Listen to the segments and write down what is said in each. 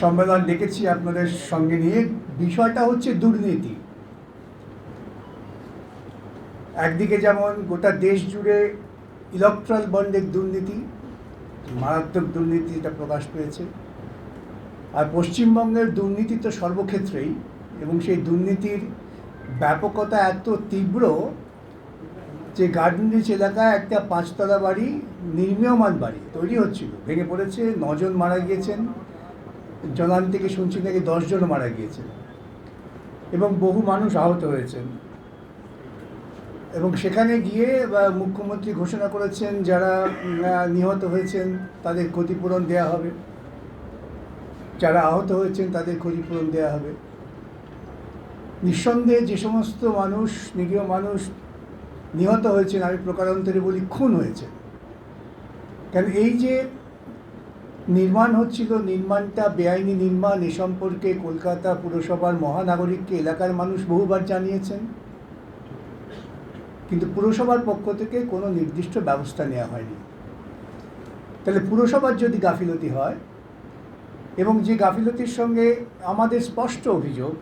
সম্মেলন ডেকেছি আপনাদের সঙ্গে নিয়ে। বিষয়টা হচ্ছে দুর্নীতি। একদিকে যেমন গোটা দেশ জুড়ে ইলেকট্রাল বন্ডের দুর্নীতি, মারাত্মক দুর্নীতি এটা প্রকাশ পেয়েছে। আর পশ্চিমবঙ্গের দুর্নীতি তো সর্বক্ষেত্রেই, এবং সেই দুর্নীতির ব্যাপকতা এত তীব্র যে গার্ডেন রিচ এলাকায় একটা পাঁচতলা বাড়ি নির্মীয়মান বাড়ি তৈরি হচ্ছিল। ভেঙে পড়েছে, নজন মারা গিয়েছেন। জনান থেকে শুনছি নাকি দশজন মারা গিয়েছেন এবং বহু মানুষ আহত হয়েছেন। এবং সেখানে গিয়ে মুখ্যমন্ত্রী ঘোষণা করেছেন যারা নিহত হয়েছেন, তাদের ক্ষতিপূরণ দেয়া হবে। যারা আহত হয়েছেন, তাদের ক্ষতিপূরণ দেওয়া হবে। নিঃসন্দেহে যে সমস্ত মানুষ, নিরীহ মানুষ নিহত হয়েছেন, আমি প্রকারান্তরে বলি খুন হয়েছে কেন এই যে নির্মাণ হচ্ছিল, নির্মাণটা বেআইনি নির্মাণ, এ সম্পর্কে কলকাতা পুরসভার মহানাগরিককে এলাকার মানুষ বহুবার জানিয়েছেন। কিন্তু পুরসভার পক্ষ থেকে কোনো নির্দিষ্ট ব্যবস্থা নেওয়া হয়নি। তাহলে পুরসভার যদি গাফিলতি হয়, এবং যে গাফিলতির সঙ্গে আমাদের স্পষ্ট অভিযোগ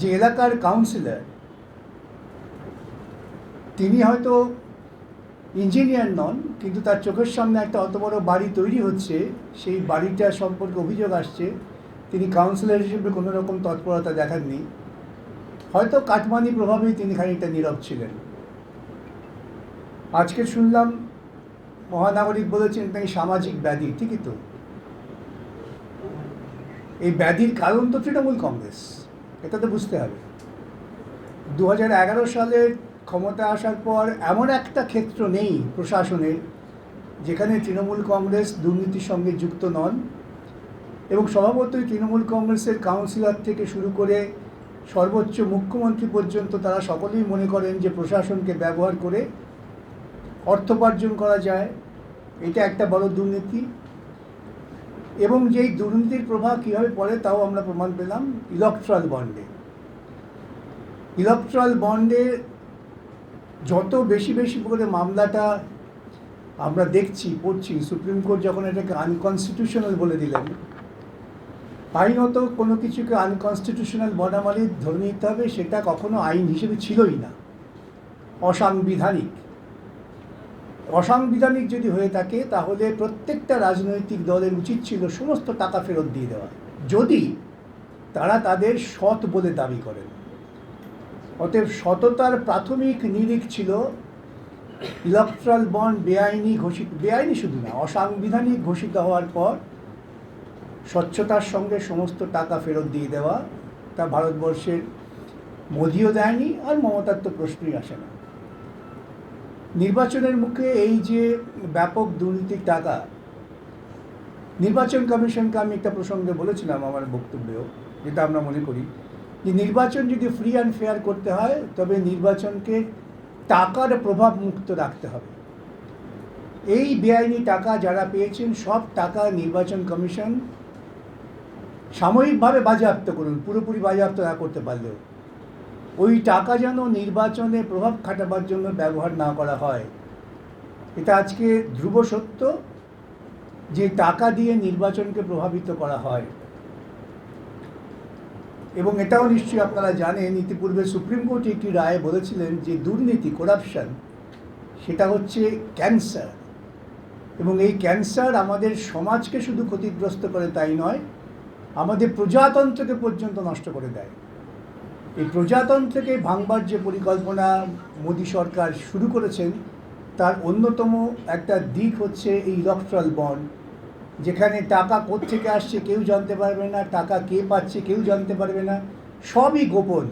যে এলাকার কাউন্সিলর, তিনি হয়তো ইঞ্জিনিয়ার নন, কিন্তু তার চোখের সামনে একটা অত বড় বাড়ি তৈরি হচ্ছে, সেই বাড়িটা সম্পর্কে অভিযোগ আসছে। তিনি কাউন্সিলর হিসেবে কোনো রকম তৎপরতা দেখাননি। হয়তো কাটমানি প্রভাবেই তিনি খানিকটা নীরব ছিলেন। আজকে শুনলাম, মহানাগরিক বলেছেন নাকি সামাজিক ব্যাধি, ঠিকই তো। এই ব্যাধির কারণ তো তৃণমূল কংগ্রেস, এটা তো বুঝতে হবে। দু হাজার এগারো সালে ক্ষমতা আসার পর এমন একটা ক্ষেত্র নেই প্রশাসনের যেখানে তৃণমূল কংগ্রেস দুর্নীতির সঙ্গে যুক্ত নন এবং স্বভাবতই তৃণমূল কংগ্রেসের কাউন্সিলর থেকে শুরু করে সর্বোচ্চ মুখ্যমন্ত্রী পর্যন্ত তারা সকলেই মনে করেন যে প্রশাসনকে ব্যবহার করে অর্থোপার্জন করা যায়। এটা একটা বড় দুর্নীতি। এবং যেই দুর্নীতির প্রভাব কীভাবে পড়ে তাও আমরা প্রমাণ পেলাম ইলেকট্রাল বন্ডে। ইলেকট্রাল বন্ডে যত বেশি বেশি করে মামলাটা আমরা দেখছি, পড়ছি, সুপ্রিম কোর্ট যখন এটাকে আনকনস্টিটিউশনাল বলে দিলেন, আইনত কোনো কিছুকে আনকনস্টিটিউশনাল বনামালি ধরে নিতে হবে, সেটা কখনো আইন হিসেবে ছিলই না। অসাংবিধানিক। অসাংবিধানিক যদি হয়ে থাকে, তাহলে প্রত্যেকটা রাজনৈতিক দলের উচিত ছিল সমস্ত টাকা ফেরত দিয়ে দেওয়া। যদি তারা তাদের সৎ বলে দাবি করেন। অতএব সততার প্রাথমিক নিরিখ ছিল ইলেকট্রাল বন্ড বেআইনি ঘোষিত, বেআইনি শুধু না, অসাংবিধানিক ঘোষিত হওয়ার পর স্বচ্ছতার সঙ্গে সমস্ত টাকা ফেরত দিয়ে দেওয়া, তা ভারতবর্ষের মোদিও দেয়নি আর মমতার তো প্রশ্নই আসে না। নির্বাচনের মুখে এই যে ব্যাপক দুর্নীতির টাকা, নির্বাচন কমিশনকে আমি একটা প্রসঙ্গে বলেছিলাম আমার বক্তব্যেও, যেটা আমরা মনে করি যে নির্বাচন যদি ফ্রি অ্যান্ড ফেয়ার করতে হয়, তবে নির্বাচনকে টাকার প্রভাব মুক্ত রাখতে হবে। এই বেআইনি টাকা যারা পেয়েছেন, সব টাকা নির্বাচন কমিশন সাময়িকভাবে বাজেয়াপ্ত করুন, পুরোপুরি বাজেয়াপ্ত না করতে পারলেও। ওই টাকা যেন নির্বাচনে প্রভাব খাটাবার জন্য ব্যবহার না করা হয়। এটা আজকে ধ্রুব সত্য যে টাকা দিয়ে নির্বাচনকে প্রভাবিত করা হয়। এবং এটাও নিশ্চয়ই আপনারা জানেন, ইতিপূর্বে সুপ্রিম কোর্ট একটি রায়ে বলেছিলেন যে দুর্নীতি করাপশন সেটা হচ্ছে ক্যান্সার এবং এই ক্যান্সার আমাদের সমাজকে শুধু ক্ষতিগ্রস্ত করে তাই নয়, আমাদের প্রজাতন্ত্রকে পর্যন্ত নষ্ট করে দেয়। এই প্রজাতন্ত্রকে ভাঙবার যে পরিকল্পনা মোদী সরকার শুরু করেছেন, তার অন্যতম একটা দিক হচ্ছে এই ইলেকট্রাল বন্ড যেখানে টাকা থেকে আসছে কেউ জানতে পারবে না, টাকা কে পাচ্ছে কেউ জানতে পারবে না, সবই গোপন।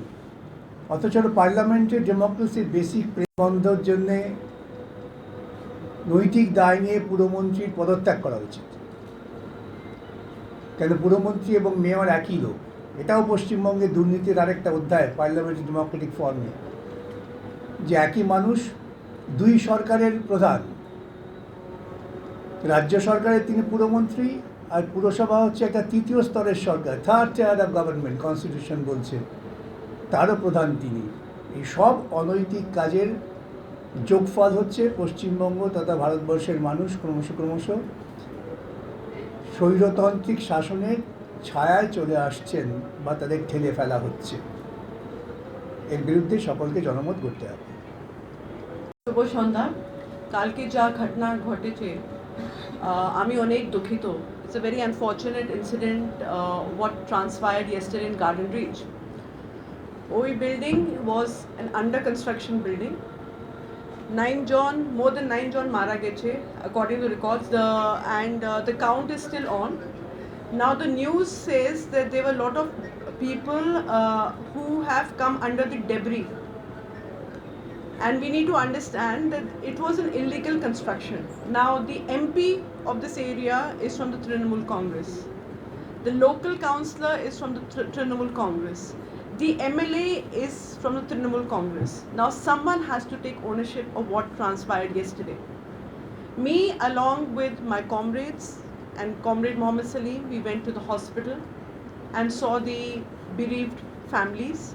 অথচ পার্লামেন্টের ডেমোক্রেসির বেসিক বন্ধর জন্যে নৈতিক দায় নিয়ে পুরমন্ত্রীর পদত্যাগ করা উচিত। কেন পুরমন্ত্রী এবং মেয়র একই লোক? এটাও পশ্চিমবঙ্গে দুর্নীতির আরেকটা অধ্যায় পার্লামেন্টারি ডেমোক্রেটিক ফর্মে। যে একই মানুষ, দুই সরকারের প্রধান রাজ্য সরকারের তিনি পুরমন্ত্রী আর পুরসভা হচ্ছে একটা তৃতীয় স্তরের সরকার। Third tier of government constitution বলছে। তারও প্রধান তিনি। এই সব অনৈতিক কাজের যোগফল হচ্ছে পশ্চিমবঙ্গ তথা ভারতবর্ষের মানুষ ক্রমশ ক্রমশ স্বৈরতান্ত্রিক শাসনের ছায়ায় চলে আসছেন বা তাদের ঠেলে ফেলা হচ্ছে। এর বিরুদ্ধে সকলকে জনমত করতে হবে। শুভ সন্ধ্যা। কালকে যা ঘটনা ঘটেছে আমি অনেক দুঃখিত it's a very unfortunate incident what transpired yesterday in Garden Reach ওই building was an under construction building nine John more than nine জন মারা গেছে according to records the and uh, the count is still on now the news says that there were a lot of people uh, who have come under the debris and we need to understand that it was an illegal construction. Now, the MP of this area is from the Trinamool Congress. The local councillor is from the Tr- Trinamool Congress. The MLA is from the Trinamool Congress. Now, someone has to take ownership of what transpired yesterday. Me, along with my comrades and comrade Mohammed Salim, we went to the hospital and saw the bereaved families.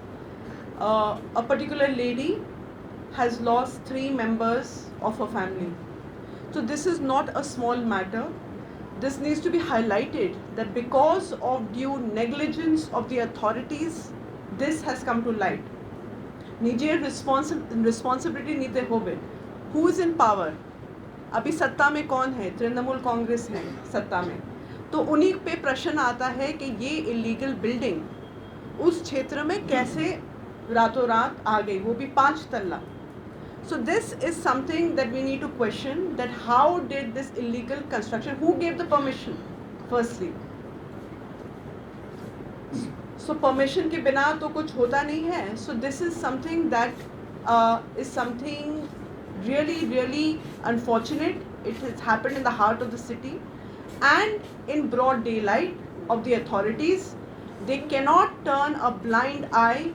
Uh, a particular lady has lost three members of her family. So this is not a small matter. This needs to be highlighted that because of due negligence of the authorities, this has come to light. निजी रिस्पॉन्सिब responsibility नीते होवे who is in power अभी सत्ता में कौन है तृणमूल कांग्रेस है सत्ता में तो उन्हीं पे प्रश्न आता है कि ये इलीगल बिल्डिंग उस क्षेत्र में कैसे रातों रात आ गई वो भी पाँच तल्ला So this is something that we need to question that how did this illegal construction, who gave the permission firstly? So permission के बिना तो कुछ होता नहीं है So this is something that uh, is something really really unfortunate. It has happened in the heart of the city and in broad daylight of the authorities. They cannot turn a blind eye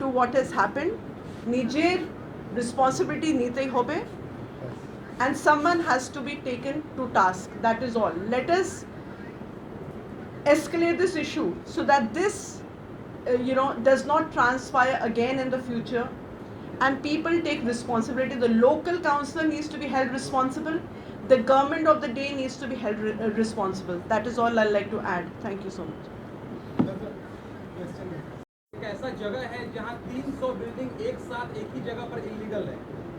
to what has happened. Niger responsibility নিতেই হবে and someone has to be taken to task that is all let us escalate this issue so that this uh, you know does not transpire again in the future and people take responsibility the local councillor needs to be held responsible the government of the day needs to be held re- uh, responsible that is all i'd like to add thank you so much एक ऐसा जगह है जहाँ 300 building एक साथ एक ही जगह पर इलीगल है।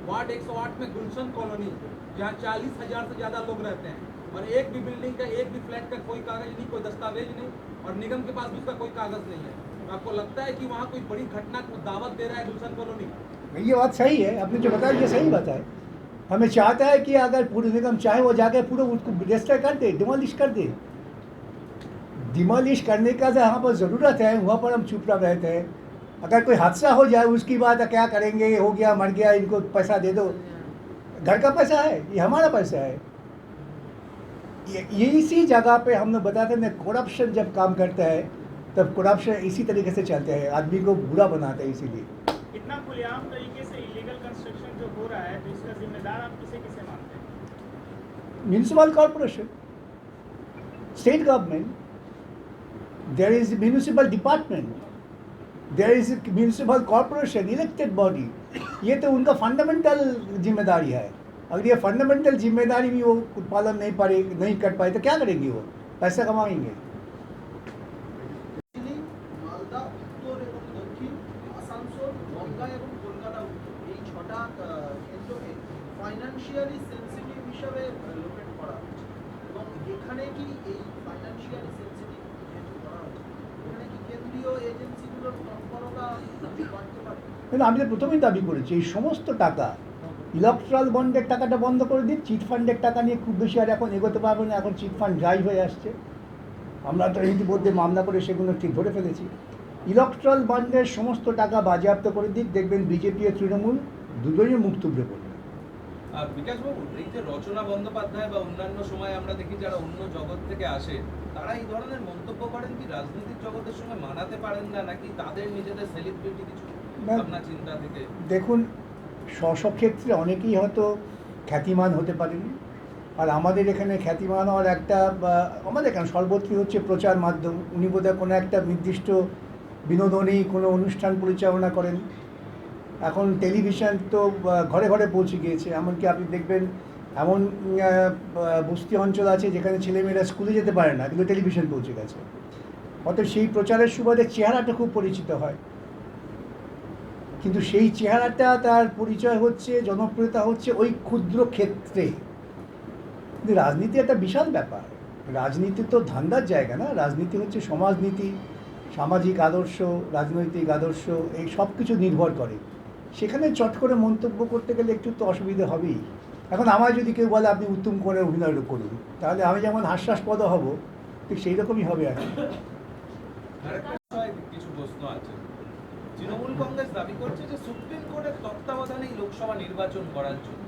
वार्ड 108 में गुलशन कॉलोनी, जहाँ चालीस हज़ार से ज़्यादा लोग रहते हैं। और एक भी बिल्डिंग का, एक भी फ्लैट का कोई कागज़ नहीं, कोई दस्तावेज़ नहीं और निगम के पास भी उसका कोई कागज़ नहीं है। तो आपको लगता है कि वहाँ कोई बड़ी घटना को दावत दे रहा है गुलशन कॉलोनी? ये बात सही है। आपने जो बताया, ये सही बात है। हमें चाहता है कि अगर पूरे निगम चाहे वो जाके पूरे उसको रजिस्टर कर दे डिमोलिश कर दे। डिमोलिश करने का यहाँ पर ज़रूरत है, वहाँ पर हम चुपचाप रहते हैं। अगर कोई हादसा हो जाए उसकी बात क्या करेंगे? हो गया मर गया इनको पैसा दे दो। घर का पैसा है ये हमारा पैसा है। ये इसी जगह पे हमने बताते ना करप्शन जब काम करता है तब करप्शन इसी तरीके से चलते हैं आदमी को बुरा बनाता है इसीलिए। इतना खुलेआम तरीके से इलीगल कंस्ट्रक्शन जो हो रहा है तो इसका जिम्मेदार आप किसे किसे मानते हैं? Municipal corporation, state government, there is a municipal department, is municipal corporation elected body ये तो उनका फंडामेंटल ज़िम्मेदारी है। अगर ये फंडामेंटल ज़िम्मेदारी भी वो पालन नहीं पाए नहीं कर पाए तो क्या करेंगे वो? पैसा कमाएँगे। কিন্তু আমি তো প্রথমেই দাবি করেছি, এই সমস্ত টাকা ইলেকট্রাল বন্ডের টাকাটা বন্ধ করে দিন চিট ফান্ডের টাকা নিয়ে খুব বেশি আর এখন এগোতে পারবে না, এখন চিট ফান্ড ড্রাই হয়ে আসছে। আমরা তো ইতিমধ্যে মামলা করে সেগুলো ঠিক ধরে ফেলেছি। ইলেকট্রাল বন্ডের সমস্ত টাকা বাজেয়াপ্ত করে দিক, দেখবেন বিজেপি ও তৃণমূল দুটোই মুখ তুবড়ে পড়বে। বিকাশবাবু এই যে রচনা বন্দ্যোপাধ্যায় বা অন্যান্য সময় আমরা দেখি যারা অন্য জগৎ থেকে আসে, তারা এই ধরনের মন্তব্য করেন কি রাজনৈতিক জগতের সঙ্গে মানাতে পারেন না, নাকি তাদের নিজেদের সেলিব্রিটি চিন্তা থেকে। দেখুন স্ব ক্ষেত্রে অনেকেই হয়তো খ্যাতিমান হতে পারেনি। আর আমাদের এখানে খ্যাতিমান হওয়ার একটা আমাদের এখানে সর্বত্রই হচ্ছে প্রচার মাধ্যম। উনি বোধহয় কোনো একটা নির্দিষ্ট বিনোদনী কোনো অনুষ্ঠান পরিচালনা করেন। এখন টেলিভিশন তো ঘরে ঘরে পৌঁছে গিয়েছে। এমনকি আপনি দেখবেন এমন বস্তি অঞ্চল আছে যেখানে ছেলেমেয়েরা স্কুলে যেতে পারে না কিন্তু টেলিভিশন পৌঁছে গেছে। অতএব সেই প্রচারের সুবাদে চেহারাটা খুব পরিচিত হয়। কিন্তু সেই চেহারাটা তার পরিচয় হচ্ছে, জনপ্রিয়তা হচ্ছে ওই ক্ষুদ্র ক্ষেত্রে। কিন্তু রাজনীতি একটা বিশাল ব্যাপার। রাজনীতি তো ধান্দার জায়গা না। রাজনীতি হচ্ছে সমাজনীতি, সামাজিক আদর্শ, রাজনৈতিক আদর্শ, এই সব কিছু নির্ভর করে। সেখানে চট করে মন্তব্য করতে গেলে একটু তো অসুবিধা হবেই। এখন আমার যদি কেউ বলে আপনি উত্তম করে অভিনয় করুন, তাহলে আমি যেমন হাস্যাস্পদ হব, ঠিক সেই রকমই হবে আর কি আরেকটা বিষয় কিছু প্রশ্ন আছে তৃণমূল কংগ্রেস দাবি করছে যে সুপ্রিম কোর্টের তত্ত্বাবধানেই লোকসভা নির্বাচন করার জন্য।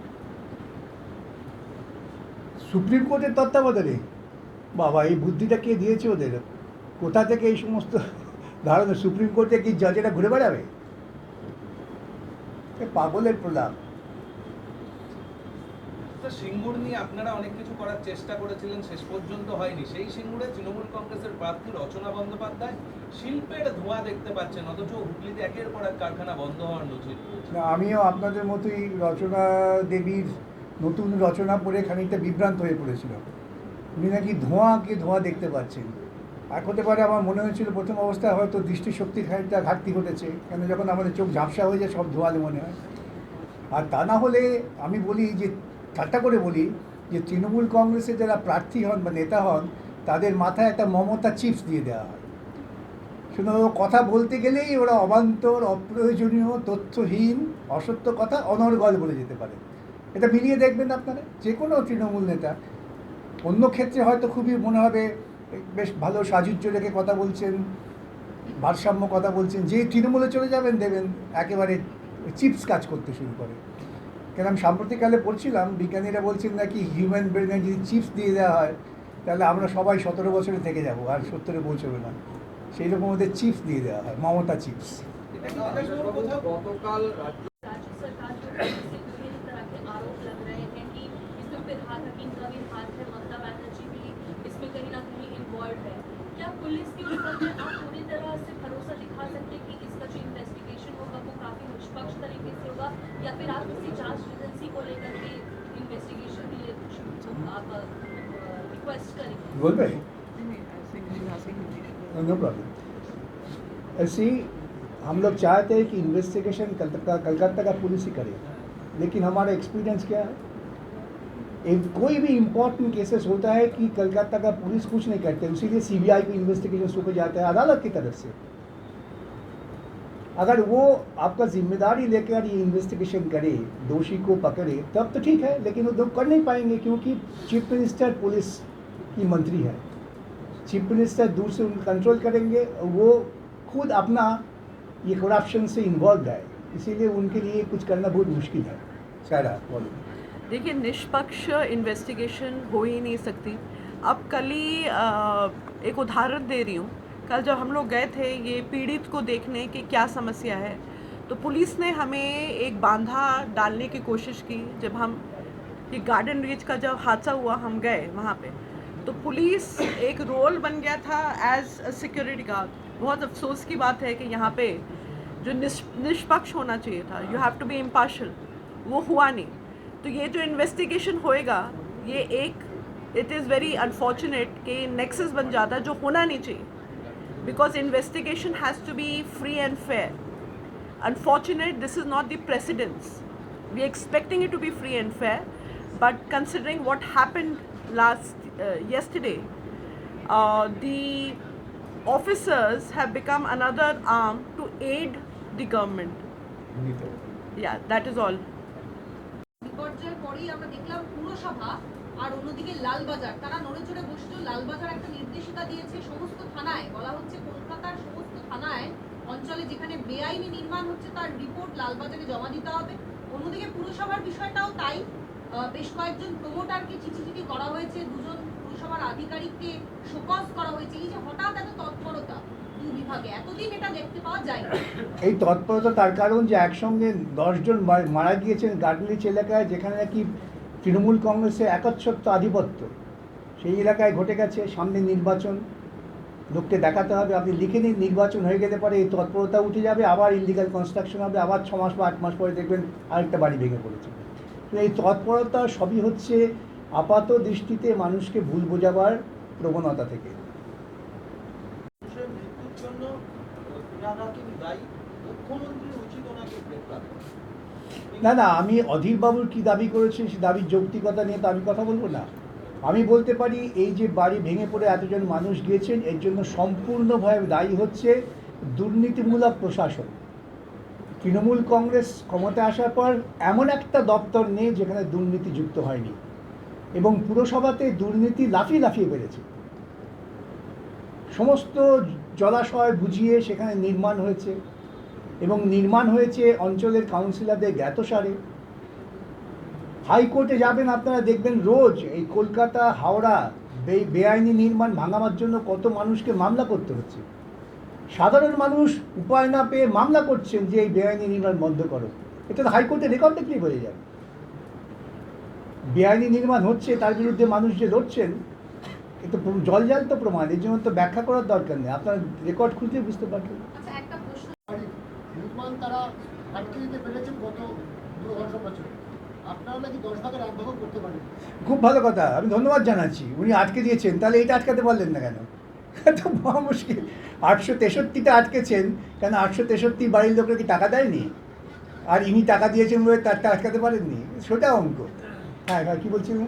সুপ্রিম কোর্টের তত্ত্বাবধানে? বাবা, এই বুদ্ধিটা কে দিয়েছে ওদের? কোথা থেকে এই সমস্ত ধারণা? সুপ্রিম কোর্টে কি জজেরা ঘুরে বেড়াবে? পাগলের প্রলাপ। তো সিঙ্গুর নিয়ে আপনারা অনেক কিছু করার চেষ্টা করেছিলেন, শেষ পর্যন্ত হয়নি। সেই সিঙ্গুরে তৃণমূল কংগ্রেসের প্রার্থী রচনা বন্দ্যোপাধ্যায় শিল্পের ধোঁয়া দেখতে পাচ্ছেন, অথচ হুগলিতে একের পর এক কারখানা বন্ধ হওয়ার নজির আমিও আপনাদের মতোই রচনা দেবীর নতুন রচনা পড়ে খানিকটা বিভ্রান্ত হয়ে পড়েছিলাম। উনি নাকি ধোঁয়াকে ধোঁয়া দেখতে পাচ্ছেন। এক হতে পারে আমার মনে হয়েছিল প্রথম অবস্থায় হয়তো দৃষ্টিশক্তির খানিকটা ঘাটতি ঘটেছে, কেন যখন আমাদের চোখ ঝাপসা হয়ে যায় সব ধোঁয়ালে মনে হয় আর তা না হলে আমি বলি যে ঠাট্টা করে বলি যে তৃণমূল কংগ্রেসের যারা প্রার্থী হন বা নেতা হন, তাদের মাথায় একটা মমতা চিপস দিয়ে দেওয়া হয়। শুধু কথা বলতে গেলেই ওরা অবান্তর, অপ্রয়োজনীয়, তথ্যহীন, অসত্য কথা, অনর্গল বলে যেতে পারে। এটা মিলিয়ে দেখবেন আপনারা, যে কোনো তৃণমূল নেতা। অন্য ক্ষেত্রে হয়তো খুবই মনে হবে, বেশ ভালো সাজুজ্য রেখে কথা বলছেন, ভারসাম্য কথা বলছেন, যে তৃণমূলে চলে যাবেন, দেবেন, একেবারে চিপস কাজ করতে শুরু করে। কেন আমি সাম্প্রতিককালে পড়ছিলাম বিজ্ঞানীরা বলছেন নাকি হিউম্যান ব্রেনে যদি চিপস দিয়ে দেওয়া হয় তাহলে আমরা সবাই সতেরো বছরে থেকে যাব আর সত্তরে পৌঁছবে না। সেই রকম ওদের চিপস দিয়ে দেওয়া হয় মমতা চিপস গতকাল রাজ্য निष्पक्ष तरीके से होगा या फिर आप किसी जाँच एजेंसी को लेकर के इन्वेस्टिगेशन के लिए कुछ आप रिक्वेस्ट करेंगे बोल रहे नो प्रॉब्लम हाँ, ऐसी हम लोग चाहते हैं कि इन्वेस्टिगेशन कलकत्ता कलकत्ता का पुलिस ही करे। लेकिन हमारा एक्सपीरियंस क्या है? एक कोई भी इम्पोर्टेंट केसेस होता है कि कलकत्ता का पुलिस कुछ नहीं करते उसीलिए सीबीआई को इन्वेस्टिगेशन को जाता है अदालत की तरफ़ से। अगर वो आपका ज़िम्मेदारी लेकर ये इन्वेस्टिगेशन करे, दोषी को पकड़े, तब तो ठीक है, लेकिन वो लोग कर नहीं पाएँगे क्योंकि चीफ मिनिस्टर पुलिस की मंत्री है। चीफ मिनिस्टर दूर से उनको कंट्रोल करेंगे, वो खुद अपना ये करप्शन से इन्वॉल्व है। इसीलिए उनके लिए कुछ करना बहुत मुश्किल है। सारा बोलो। देखिए, निष्पक्ष इन्वेस्टिगेशन हो ही नहीं सकती। अब कल ही एक उदाहरण दे रही हूँ। कल जब हम लोग गए थे ये पीड़ित को देखने की क्या समस्या है तो पुलिस ने हमें एक बांधा डालने की कोशिश की। जब हम ये गार्डन रीच का जब हादसा हुआ, हम गए वहाँ पे तो पुलिस एक रोल बन गया था एज अ सिक्योरिटी गार्ड बहुत अफसोस की बात है कि यहाँ पे जो निष्पक्ष होना चाहिए था you have to be impartial वो हुआ नहीं। तो ये जो इन्वेस्टिगेशन होएगा, ये एक इट इज़ वेरी अनफॉर्चुनेट कि नेक्सस बन जाता है जो होना नहीं चाहिए। because investigation has to be free and fair. Unfortunately, this is not the precedence. We are expecting it to be free and fair, but considering what happened last uh, yesterday, uh, the officers have become another arm to aid the government. Yeah, that is all. আর অন্যদিকে লালবাজার, তারা নড়েচড়ে বসছিল লালবাজার একটা নির্দেশিকা দিয়েছে সমস্ত থানায়। বলা হচ্ছে কলকাতার সমস্ত থানায়, অঞ্চলে যেখানে বেআইনি নির্মাণ হচ্ছে তার রিপোর্ট লালবাজারে জমা দিতে হবে। অন্যদিকে পুরসভার বিষয়টাও তাই। বেশ কয়েকজন প্রমোটারকে চিঠি করা হয়েছে, দুজন পুরসভার আধিকারিককে শোকজ করা হয়েছে। এই যে হঠাৎ এত তৎপরতা এই তৎপরতা তার কারণ যে একসঙ্গে দশজন মারা গিয়েছেন গার্ডলিচ এলাকায়, যেখানে নাকি তৃণমূল কংগ্রেসের একচ্ছত্ব আধিপত্য। সেই এলাকায় ঘটে গেছে সামনে নির্বাচন। লোককে দেখাতে হবে, আপনি লিখে নিন, নির্বাচন হয়ে গেলে পরে এই তৎপরতা উঠে যাবে, আবার ইলিগাল কনস্ট্রাকশন হবে, আবার ছ মাস বা আট মাস পরে দেখবেন আরেকটা বাড়ি ভেঙে পড়েছে। তো এই তৎপরতা সবই হচ্ছে আপাত দৃষ্টিতে মানুষকে ভুল বোঝাবার প্রবণতা থেকে। জন্য। না না, আমি অধীরবাবুর কি দাবি করেছেন সে দাবির যৌক্তিকতা নিয়ে তো আমি কথা বলব না। আমি বলতে পারি, এই যে বাড়ি ভেঙে পড়ে এতজন মানুষ গিয়েছেন, এর জন্য সম্পূর্ণভাবে দায়ী হচ্ছে দুর্নীতিমূলক প্রশাসন। তৃণমূল কংগ্রেস ক্ষমতা আসার পর এমন একটা দপ্তর নেই যেখানে দুর্নীতি যুক্ত হয়নি, এবং পুরসভাতে দুর্নীতি লাফিয়ে লাফিয়ে বেড়েছে। সমস্ত জলাশয় বুঝিয়ে সেখানে নির্মাণ হয়েছে। এবং নির্মাণ হয়েছে অঞ্চলের কাউন্সিলরদের জ্ঞাতসারে। হাইকোর্টে যাবেন আপনারা দেখবেন রোজ এই কলকাতা, হাওড়া, বে- বেআইনি নির্মাণ ভাঙাবার জন্য কত মানুষকে মামলা করতে হচ্ছে। সাধারণ মানুষ উপায় না পেয়ে মামলা করছেন যে এই বেআইনি নির্মাণ বন্ধ করো। এটা তো হাইকোর্টে রেকর্ড দেখলেই হয়ে যাবে বেআইনি নির্মাণ হচ্ছে, তার বিরুদ্ধে মানুষ যে লড়ছেন, এ তো প্রমাণ, এর জন্য তো ব্যাখ্যা করার দরকার নেই। আপনার রেকর্ড খুঁজলে বুঝতে পারবেন আচ্ছা একটা প্রশ্ন বাড়ি নির্মাণ তারা আটকে দিতে পেরেছেন গত দু ঘণ্টা বছর খুব ভালো কথা আমি ধন্যবাদ জানাচ্ছি উনি আটকে দিয়েছেন তাহলে এটা আটকাতে পারলেন না কেন? তো মহা মুশকিল আটশো তেষট্টিটা আটকেছেন কেন আটশো তেষট্টি বাড়ির লোকরা কি টাকা দেয়নি? আর ইনি টাকা দিয়েছেন বলে তারটা আটকাতে পারেননি? সেটা অঙ্ক। হ্যাঁ কী বলছিলেন